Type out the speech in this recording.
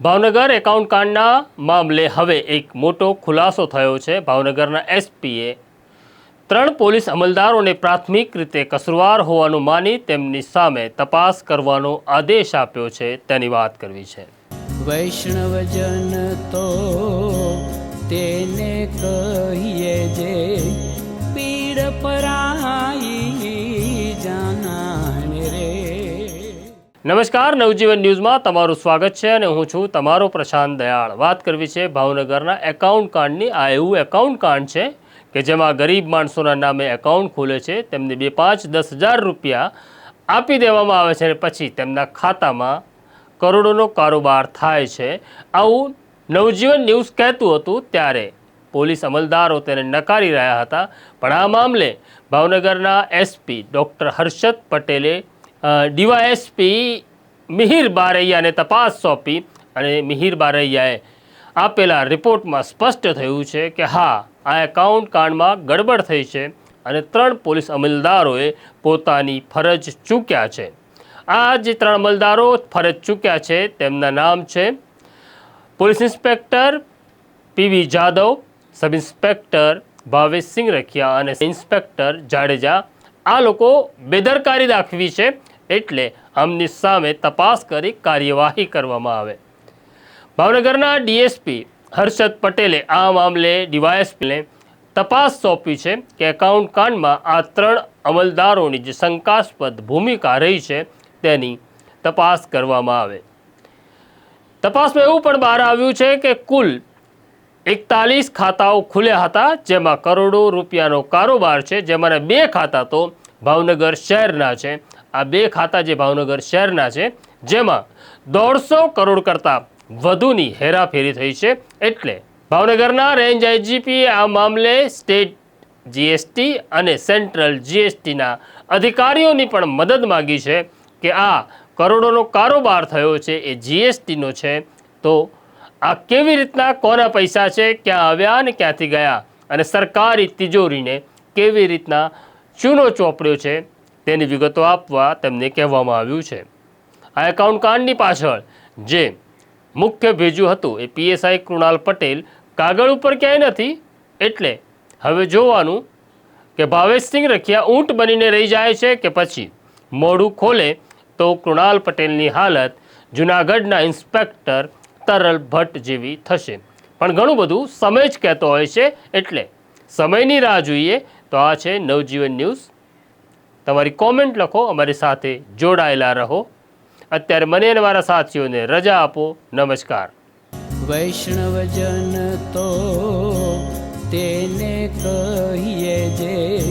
Bhavnagar account કાંડના મામલે હવે એક મોટો ખુલાસો થયો છે. ભાવનગરના એસપીએ ત્રણ પોલીસ અમલદારોને પ્રાથમિક રીતે કસુરવાર હોવાનું માની તેમની સામે તપાસ કરવાનો આદેશ આપ્યો છે. તેની વાત કરવી છે. વૈષ્ણવજન તો તેને કહીએ જે પીડ પરાઈ નમસ્કાર, નવજીવન ન્યૂઝમાં તમારું સ્વાગત છે અને હું છું તમારો પ્રશાંત દયાળ. વાત કરવી છે ભાવનગરના એકાઉન્ટ કાર્ડની. આ એવું એકાઉન્ટ કાર્ડ છે કે જેમાં ગરીબ માણસોના નામે એકાઉન્ટ ખુલે છે. તેમને બે પાંચ દસ હજાર રૂપિયા આપી દેવામાં આવે છે અને પછી તેમના ખાતામાં કરોડોનો કારોબાર થાય છે. આવું નવજીવન ન્યૂઝ કહેતું હતું ત્યારે પોલીસ અમલદારો તેને નકારી રહ્યા હતા. પણ આ મામલે ભાવનગરના એસપી ડૉક્ટર હર્ષદ પટેલે ડીવાયએસપી મિહિર બારૈયાને તપાસ સોંપી અને મિહિર બારૈયાએ આપેલા રિપોર્ટમાં સ્પષ્ટ થયું છે કે હા, આ એકાઉન્ટ કાંડમાં ગડબડ થઈ છે અને ત્રણ પોલીસ અમલદારોએ પોતાની ફરજ ચૂક્યા છે. આ જે ત્રણ અમલદારો ફરજ ચૂક્યા છે તેમના નામ છે police inspector P V Jadav, sub inspector Bhaveshsinh Rakhiya અને ઇન્સ્પેક્ટર જાડેજા. આ લોકો બેદરકારી દાખવી છે એટલે આમની સામે તપાસ કરી કાર્યવાહી કરવામાં આવે. ભાવનગરના ડીએસપી હર્ષદ પટેલે આ મામલે ડીવાયએસપીને તપાસ સોંપી છે કે એકાઉન્ટ કાંડમાં આ ત્રણ અમલદારોની જે શંકાસ્પદ ભૂમિકા રહી છે તેની તપાસ કરવામાં આવે. તપાસમાં એવું પણ બહાર આવ્યું છે કે કુલ એકતાલીસ ખાતાઓ ખુલ્યા હતા, જેમાં કરોડો રૂપિયાનો કારોબાર છે, જેમાંના બે ખાતા તો ભાવનગર શહેરના છે. આ બે ખાતા જે ભાવનગર શહેરના છે, જેમાં દોઢસો કરોડ કરતાં વધુની હેરાફેરી થઈ છે, એટલે ભાવનગરના રેન્જ આઈજીપીએ આ મામલે સ્ટેટ જીએસટી અને સેન્ટ્રલ જીએસટીના અધિકારીઓની પણ મદદ માગી છે કે આ કરોડોનો કારોબાર થયો છે, એ જીએસટીનો છે, તો આ કેવી રીતના કોના પૈસા છે, ક્યાં આવ્યા અને ક્યાંથી ગયા અને સરકારી તિજોરીને કેવી રીતના ચૂનો ચોપડ્યો છે તેની વિગતો આપવા તેમને કહેવામાં આવ્યું છે. આ એકાઉન્ટ કાંડની પાછળ જે મુખ્ય ભેજું હતું એ પીએસઆઈ કૃણાલ પટેલ કાગળ ઉપર ક્યાંય નથી, એટલે હવે જોવાનું કે ભાવેશસિંહ રખિયા ઊંટ બનીને રહી જાય છે કે પછી મોઢું ખોલે તો કૃણાલ પટેલની હાલત જુનાગઢના ઇન્સ્પેક્ટર તરલ ભટ્ટ જેવી થશે. પણ ઘણું બધું સમય જ કહેતો હોય છે, એટલે સમયની રાહ જોઈએ તો આ છે નવજીવન ન્યૂઝ તમારી કોમેન્ટ લખો, અમારી સાથે જોડાયેલા રહો. અત્યારે મને અને મારા સાથીઓને રજા આપો. નમસ્કાર. વૈષ્ણવજન તો તેને કહીએ જે